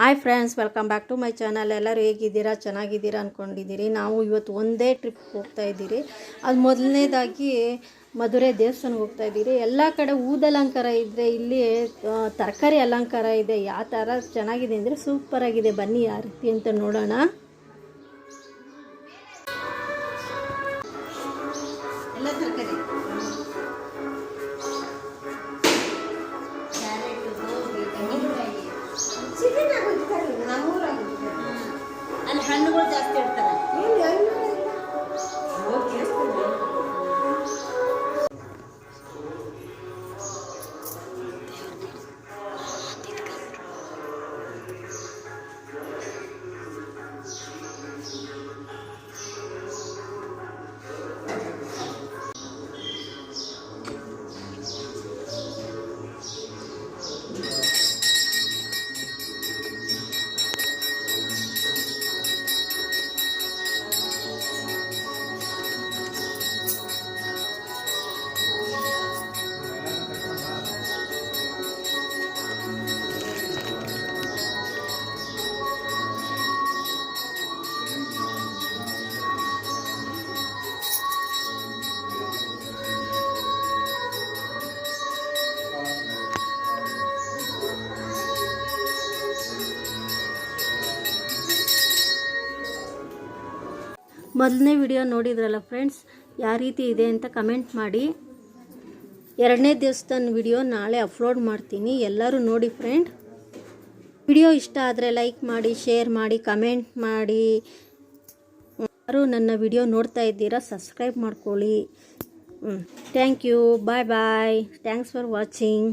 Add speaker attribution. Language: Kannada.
Speaker 1: Hi friends welcome back to my channel ಎಲ್ಲರೂ ಹೇಗಿದ್ದೀರಾ? ಚೆನ್ನಾಗಿದ್ದೀರಾ ಅಂದ್ಕೊಂಡಿದ್ದೀರಿ ನಾವು ಇವತ್ತು ಒಂದೇ ಟ್ರಿಪ್ ಹೋಗ್ತಾ ಇದ್ದೀರಿ. ಅದು ಮೊದಲನೇದಾಗಿ ಮಧುರೆ ದೇವಸ್ಥಾನಕ್ಕೆ ಹೋಗ್ತಾ ಇದ್ದೀರಿ. ಎಲ್ಲ ಕಡೆ ಊದಲಂಕಾರ ಇದ್ದರೆ ಇಲ್ಲಿ ತರಕಾರಿ ಅಲಂಕಾರ ಇದೆ. ಯಾವ ಥರ ಚೆನ್ನಾಗಿದೆ ಅಂದರೆ ಸೂಪರಾಗಿದೆ ಬನ್ನಿ ಯಾವ ರೀತಿ ಅಂತ ನೋಡೋಣ.
Speaker 2: ಎಲ್ಲ ತರಕಾರಿ. ಹಣ್ಣುಗಳು ಜಾಸ್ತಿ ಇಡ್ತಾರೆ
Speaker 1: ಮೊದಲನೇ ವಿಡಿಯೋ ನೋಡಿದ್ರಲ್ಲ ಫ್ರೆಂಡ್ಸ್ ಯಾವ ರೀತಿ ಇದೆ ಅಂತ ಕಮೆಂಟ್ ಮಾಡಿ. ಎರಡನೇ ದಿವಸದನ್ನ ವಿಡಿಯೋ ನಾಳೆ ಅಪ್ಲೋಡ್ ಮಾಡ್ತೀನಿ. ಎಲ್ಲರೂ ನೋಡಿ ಫ್ರೆಂಡ್ ವಿಡಿಯೋ ಇಷ್ಟ ಆದರೆ ಲೈಕ್ ಮಾಡಿ ಶೇರ್ ಮಾಡಿ ಕಮೆಂಟ್ ಮಾಡಿ. ಯಾರು ನನ್ನ ವಿಡಿಯೋ ನೋಡ್ತಾ ಇದ್ದೀರಾ ಸಬ್ಸ್ಕ್ರೈಬ್ ಮಾಡ್ಕೊಳ್ಳಿ. Thank you bye bye thanks for watching